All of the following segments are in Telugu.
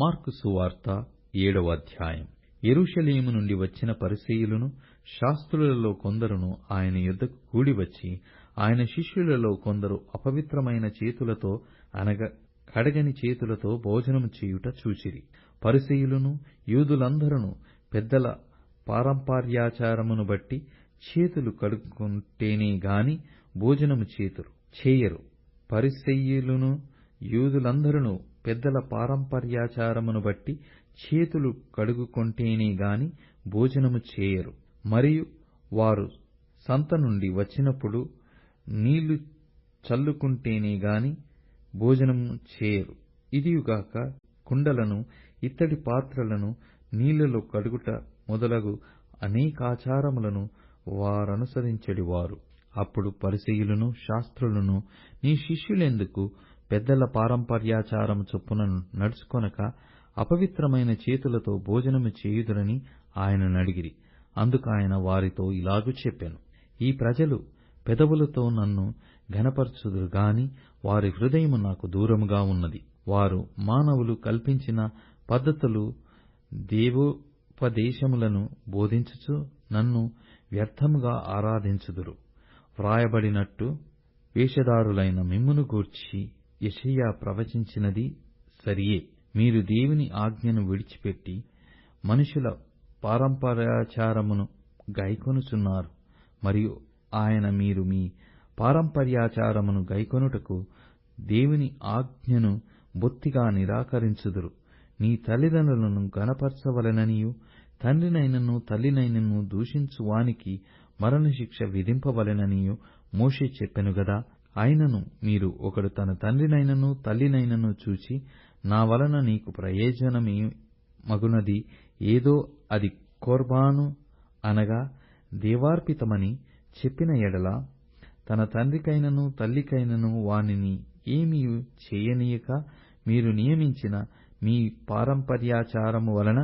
మార్కు సువార్త ఏడవ అధ్యాయం. ఎరుషలేము నుండి వచ్చిన పరిసయ్యులను శాస్త్రులలో కొందరును ఆయన యుద్ధకు కూడివచ్చి ఆయన శిష్యులలో కొందరు అపవిత్రమైన చేతులతో అనగా కడగని చేతులతో భోజనము చేయుట చూచిరి. పరిసయ్యులను యూదులందరును పెద్దల పారంపర్యాచారమును బట్టి చేతులు కడుక్కుంటేనే గాని భోజనము చేయరు. పరిసయ్యులును యూదులందరును పెద్దల పారంపర్యాచారమును బట్టి చేతులు కడుగుకొంటేనే గాని భోజనము చేయరు. మరియు వారు సంత నుండి వచ్చినప్పుడు నీళ్ళు చల్లుకుంటేనే గాని భోజనము చేయరు. ఇదియుగాక కుండలను ఇత్తడి పాత్రలను నీళ్ళలో కడుగుట మొదలగు అనేకాచారములను వారనుసరించెడివారు. అప్పుడు పరిసయ్యులను శాస్త్రులను నీ శిష్యులెందుకు పెద్దల పారంపర్యాచారము చొప్పున నడుచుకొనక అపవిత్రమైన చేతులతో భోజనము చేయుదురని ఆయననడిగిరి అందుకాయన వారితో ఇలాగు చెప్పెను. ఈ ప్రజలు పెదవులతో నన్ను ఘనపరచుదురు గాని వారి హృదయము నాకు దూరముగా ఉన్నది. వారు మానవులు కల్పించిన పద్ధతులు దేవోపదేశములను బోధించుచు నన్ను వ్యర్థముగా ఆరాధించుదురు. వ్రాయబడినట్టు వేషధారులైన మిమ్మును గూర్చి యెషయా ప్రవచించినది సరియే. మీరు దేవుని ఆజ్ఞను విడిచిపెట్టి మనుషుల పారంపర్యాచారమును గైకొనుచున్నారు. మరియు ఆయన మీరు మీ పారంపర్యాచారమును గైకొనుటకు దేవుని ఆజ్ఞను బొత్తిగా నిరాకరించుదురు. నీ తల్లిదండ్రులను ఘనపరచవలెననియూ తండ్రినైనను తల్లినైనను దూషించు వానికి మరణశిక్ష విధింపవలెననియూ మోషే చెప్పెను గదా. ఆయనను మీరు ఒకడు తన తండ్రినైనను తల్లినైనను చూచి నా వలన నీకు ప్రయోజనమేమగునది ఏదో అది కొర్బాను అనగా దేవార్పితమని చెప్పిన ఎడల తన తండ్రికైనను తల్లికైనను వానిని ఏమీ చేయనీయక మీరు నియమించిన మీ పారంపర్యాచారము వలన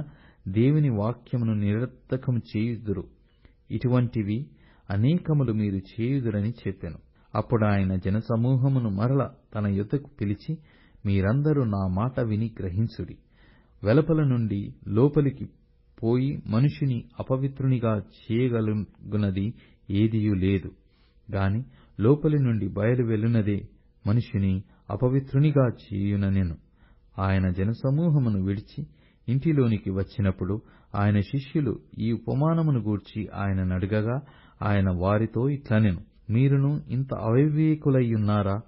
దేవుని వాక్యమును నిరర్థకము చేయుదురు. ఇటువంటివి అనేకములు మీరు చేయుదురని చెప్పెను. అప్పుడు ఆయన జనసమూహమును మరల తన యొద్దకు పిలిచి మీరందరూ నా మాట విని గ్రహించుడి. వెలుపల నుండి లోపలికి పోయి మనుషుని అపవిత్రునిగా చేయగలుగునది ఏదియూ లేదు. గాని లోపలి నుండి బయలు వెలునదే మనుషుని అపవిత్రునిగా చేయుననెను. ఆయన జనసమూహమును విడిచి ఇంటిలోనికి వచ్చినప్పుడు ఆయన శిష్యులు ఈ ఉపమానమును గూర్చి ఆయననడగగా ఆయన వారితో ఇట్లనెను. మీరును ఇంత అవివేకులైయున్నారా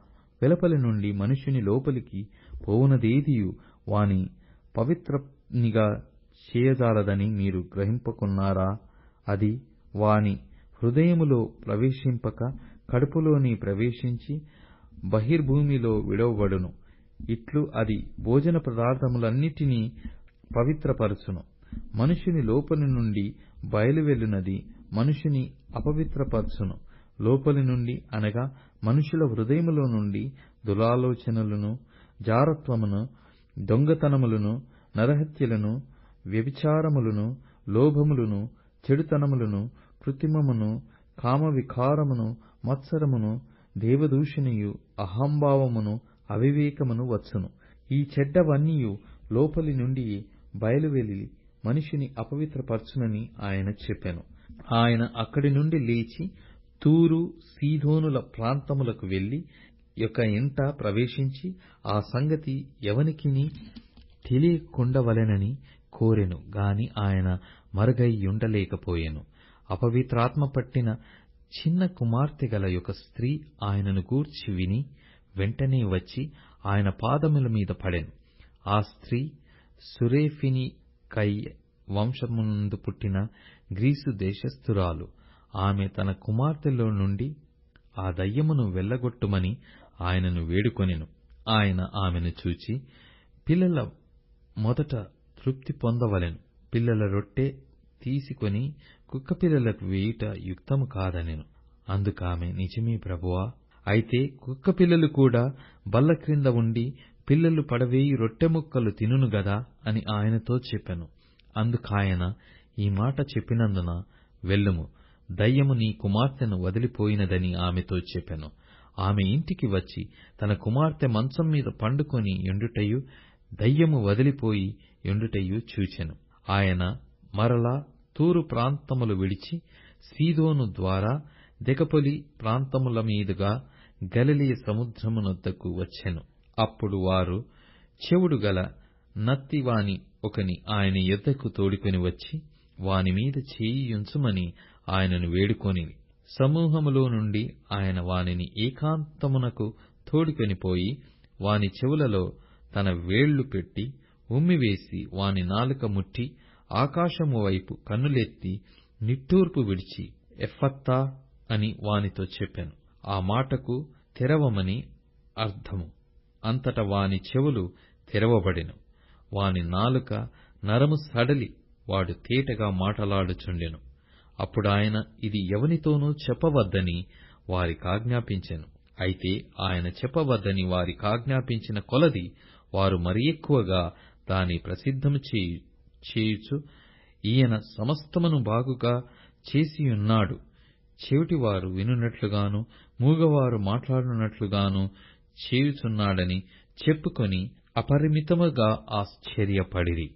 వెలుపలి నుండి మనుష్యుని లోపలికి పోవునదేదియూ వాని పవిత్రునిగా చేయజాలదని మీరు గ్రహింపకున్నారా? అది వాని హృదయములో ప్రవేశింపక కడుపులోని ప్రవేశించి బహిర్భూమిలో విడువబడును. ఇట్లు అది భోజన పదార్థములన్నిటినీ పవిత్రపరచును. మనుష్యుని లోపలి నుండి బయలువెళ్ళునది మనుష్యుని అపవిత్రపరచును. లోపలి నుండి అనగా మనుషుల హృదయములో నుండి దురాలోచనలను జారత్వమును దొంగతనములను నరహత్యలను వ్యభిచారములను లోభములను చెడుతనములను కృత్రిమమును కామవికారమును మత్సరమును దేవదూషణియు అహంభావమును అవివేకమును వచ్చును. ఈ చెడ్డవన్నీయు లోపలి నుండి బయలువెళ్ళి మనిషిని అపవిత్రపరచునని ఆయన చెప్పెను. ఆయన అక్కడి నుండి లేచి తూరు సీదోనుల ప్రాంతములకు వెళ్ళి ఒక ఇంట ప్రవేశించి ఆ సంగతి ఎవనికిని తెలియకుండవలెనని కోరెను. గాని ఆయన మరుగైయుండలేకపోయెను. అపవిత్రాత్మ పట్టిన చిన్న కుమార్తె గల ఒక స్త్రీ ఆయనను గూర్చి విని వెంటనే వచ్చి ఆయన పాదముల మీద పడెను. ఆ స్త్రీ సురేఫినికై వంశమునందు పుట్టిన గ్రీసు దేశస్థురాలు. ఆమె తన కుమార్తెలో నుండి ఆ దయ్యమును వెళ్ళగొట్టుమని ఆయనను వేడుకొనెను. ఆయన ఆమెను చూచి పిల్లల మొదట తృప్తి పొందవలెను. పిల్లల రొట్టె తీసుకొని కుక్కపిల్లలకు వేయుట యుక్తము కాదనెను. అందుకామె నిజమే ప్రభువా. అయితే కుక్కపిల్లలు కూడా బల్ల క్రింద ఉండి పిల్లలు పడవేయి రొట్టె ముక్కలు తినును గదా అని ఆయనతో చెప్పెను. అందుకాయన ఈ మాట చెప్పినందున వెళ్ళుము. దయ్యము నీ కుమార్తెను వదిలిపోయినదని ఆమెతో చెప్పెను. ఆమె ఇంటికి వచ్చి తన కుమార్తె మంచం మీద పండుకొని యుండుటయు దయ్యము వదిలిపోయి ఎండుటయు చూచెను. ఆయన మరలా తూరు ప్రాంతములు విడిచి సీదోను ద్వారా దిగపొలి ప్రాంతముల మీదుగా గలిలయ సముద్రమునొద్దకు వచ్చెను. అప్పుడు వారు చెవుడు గల నత్తివాని ఒకని ఆయన యొద్దకు తోడుకొని వచ్చి వాని మీద చేయియుంచుమని ఆయనను వేడుకొనిరి సమూహములో నుండి ఆయన వానిని ఏకాంతమునకు తోడుకొని పోయి వాని చెవులలో తన వేళ్ళు పెట్టి ఉమ్మివేసి వాని నాలుక ముట్టి ఆకాశము వైపు కన్నులెత్తి నిట్టూర్పు విడిచి ఎఫ్ఫత్తా అని వానితో చెప్పెను. ఆ మాటకు తెరవమని అర్థము. అంతట వాని చెవులు తెరవబడెను. వాని నాలుక నరము సడలి వాడు తేటగా మాటలాడుచుండెను. అప్పుడాయన ఇది ఎవనితోనూ చెప్పవద్దని వారికాజ్ఞాపించెను అయితే ఆయన చెప్పవద్దని వారికాజ్ఞాపించిన కొలది వారు మరి ఎక్కువగా దాని ప్రసిద్ధము చేయుచు ఈయన సమస్తమును బాగుగా చేసియున్నాడు. చెవిటివారు వినునట్లుగాను మూగవారు మాట్లాడునట్లుగాను చేయుచున్నాడని చెప్పుకొని అపరిమితముగా ఆశ్చర్యపడిరి.